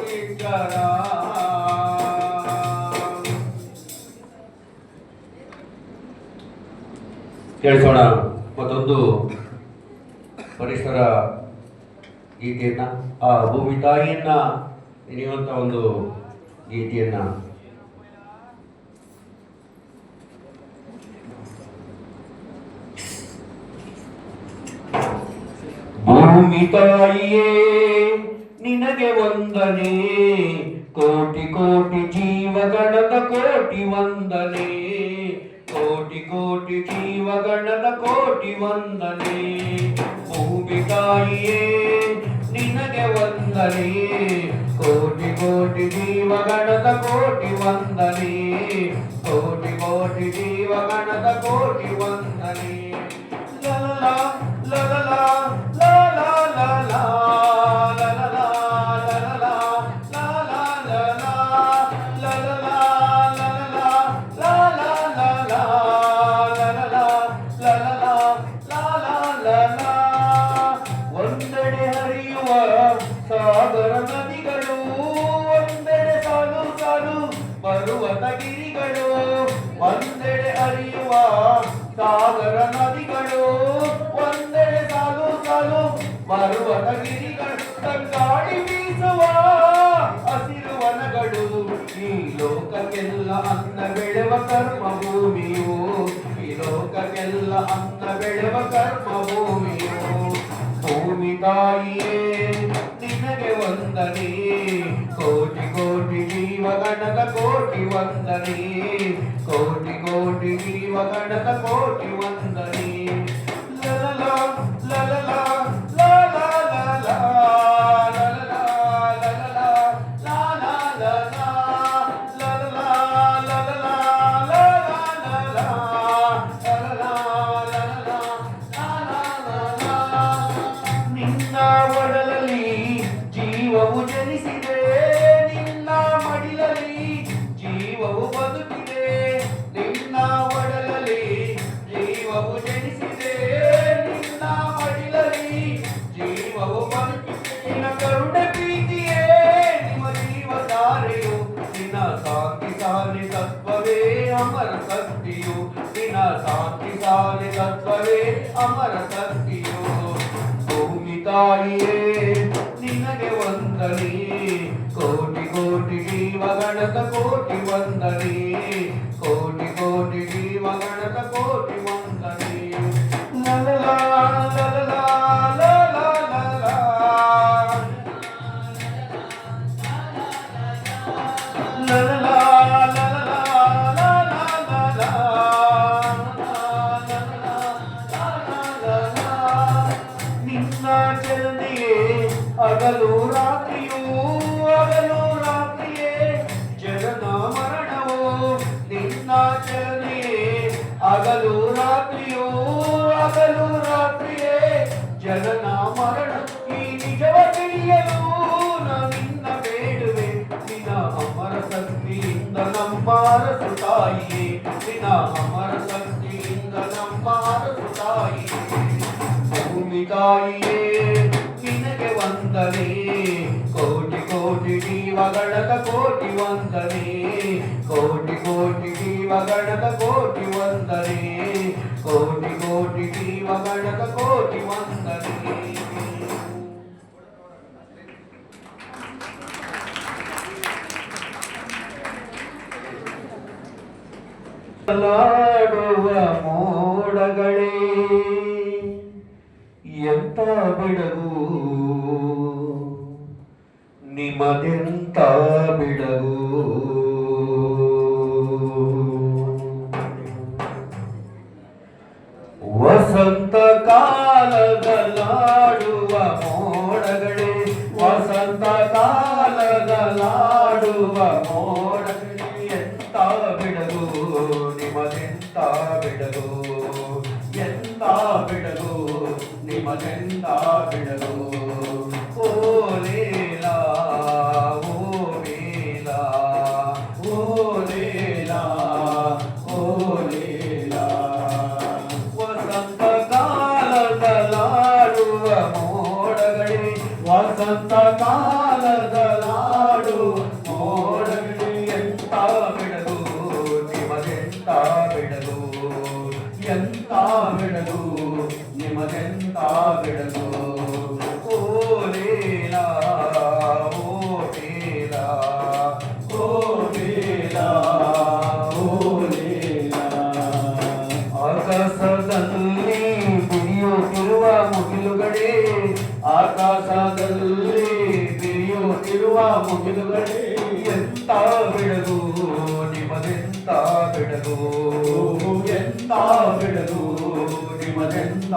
ಇಕ್ಕರ. ಕೇಳಿಸೋಣ ಮತ್ತೊಂದು ಪರಿಸರ ಗೀತೆಯನ್ನ ಆ ಭೂಮಿ ತಾಯಿಯನ್ನ ನೆನೆಯುವಂತ ಒಂದು ಗೀತೆಯನ್ನ. ಭೂಮಿ ತಾಯಿಯೇ ನಿನಗೆ ವಂದನೆ. ಕೋಟಿ ಕೋಟಿ ಜೀವಗಣದ ಕೋಟಿ ವಂದನೆ. ಕೋಟಿ ಕೋಟಿ ಜೀವಗಣದ ಕೋಟಿ ವಂದನೆ. ಭೂಮಿ ತಾಯಿಯೇ ನಿನಗೆ ವಂದನೆ. ಕೋಟಿ ಕೋಟಿ ಜೀವಗಣದ ಕೋಟಿ ವಂದನೆ. ಕೋಟಿ ಕೋಟಿ ಜೀವಗಣದ ಕೋಟಿ ವಂದನೆ. ಲಲ್ಲ ಲಲಲಾ, ಸಾಗರ ನದಿಗಳು ಒಂದೆಡೆ ಸಾಲು ಸಾಲು ಪರ್ವತ ಗಿರಿಗಳು ತಂಗಾಡಿ ಬೀಸುವ ಹಸಿರು ವನಗಳು ಈ ಲೋಕಕ್ಕೆಲ್ಲ ಅನ್ನ ಬೆಳೆವ ಕರ್ಮ ಭೂಮಿಯು ಈ ಲೋಕಕ್ಕೆಲ್ಲ ಅನ್ನ ಬೆಳೆವ ಕರ್ಮ ಭೂಮಿಯು ಭೂಮಿ ತಾಯಿಯೇ ನಿನಗೆ ವಂದನೆ కోటి కోటి జీవ గణక కోటి వందని కోటి కోటి జీవ గణక కోటి వందని లలలా నిన్న వడల ಅಮರ ಶಕ್ತಿಯು ಭೂಮಿ ತಾಯಿಯೇ ನಿನಗೆ ವಂದನೆ ಕೋಟಿ ಕೋಟಿ ಜೀವಗಣದ ಕೋಟಿ ವಂದನೆ ಚಲನೆಯೇ ಹಗಲು ರಾತ್ರಿಯೂ ಹಗಲು ರಾತ್ರಿಯೇ, ಜನನ ಮರಣ ಈ ನಿಜವ ತಿಳಿಯಲು ನಾ ನಿನ್ನ ಬೇಡುವೆ. ನಿನ್ನ ಅಮರ ಶಕ್ತಿಯಿಂದ ನಮ್ಮ ಅರಸು ತಾಯಿಯೇ, ನಿನ್ನ ಅಮರ ಶಕ್ತಿಯಿಂದ ನಮ್ಮ ಅರಸು ತಾಯಿಯೇ. ಭೂಮಿ ತಾಯಿಯೇ, ನಿನಗೆ ವಂದನೆ మగడక కోటి వందని. కోటి కోటికి మగడక కోటి వందని. కోటి కోటికి మగడక కోటి వందని. ಮೋಡಗಳೇ ಎಂತ ಬಿಡವು ಬೇಡ ಬಿಡದು ಎಂದ ಬಿಡದು ನಿಮದೆಂದ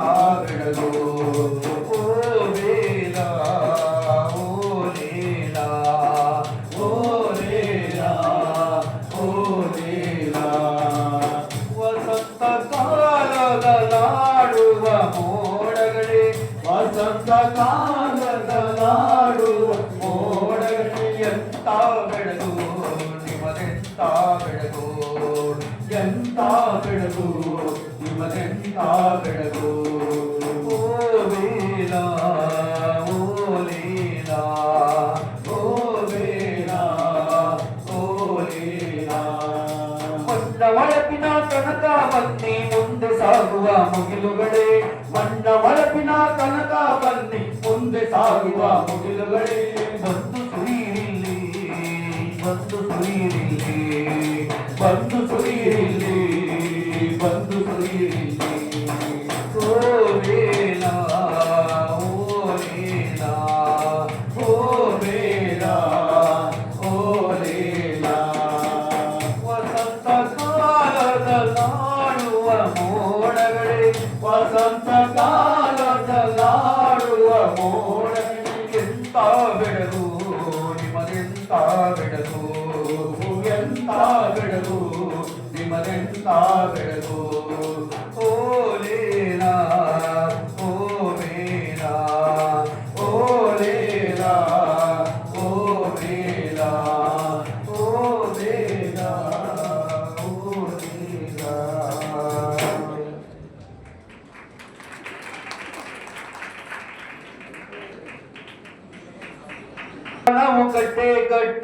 ಸಾಗುವ ಮುಗಿಲುಗಳೇ ಬಣ್ಣ ಒಳಪಿನ ಕನಕ ಬನ್ನಿ ಮುಂದೆ ಸಾಗುವ ಮುಗಿಲುಗಳೇ. ಬಂದು ಸುರಿಯಿರಿ ಬಂದು ಸುರಿಯಿರಿ.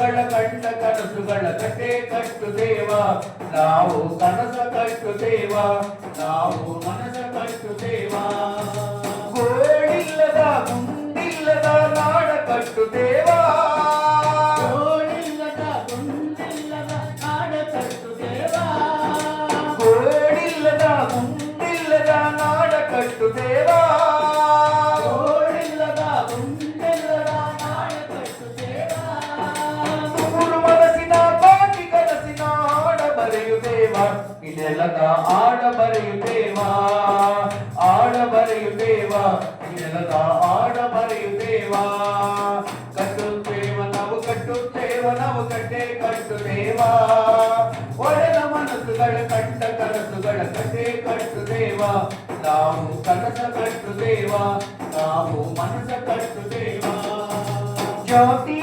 ಕನಸುಗಳ ಕಂಡ ಕನಸುಗಳ ಕಟ್ಟೆ ಕಟ್ಟು ದೇವ ನಾವು ಕನಸ ಕಟ್ಟು ದೇವ ನಾವು ಮನಸ ಕಟ್ಟು ದೇವ ದೇವಾ ನಾವು ಕನಸ ಕಟ್ಟು ದೇವಾ ನಾವು ಮನಸ ಕಟ್ಟು ದೇವಾ ಜ್ಯೋತಿ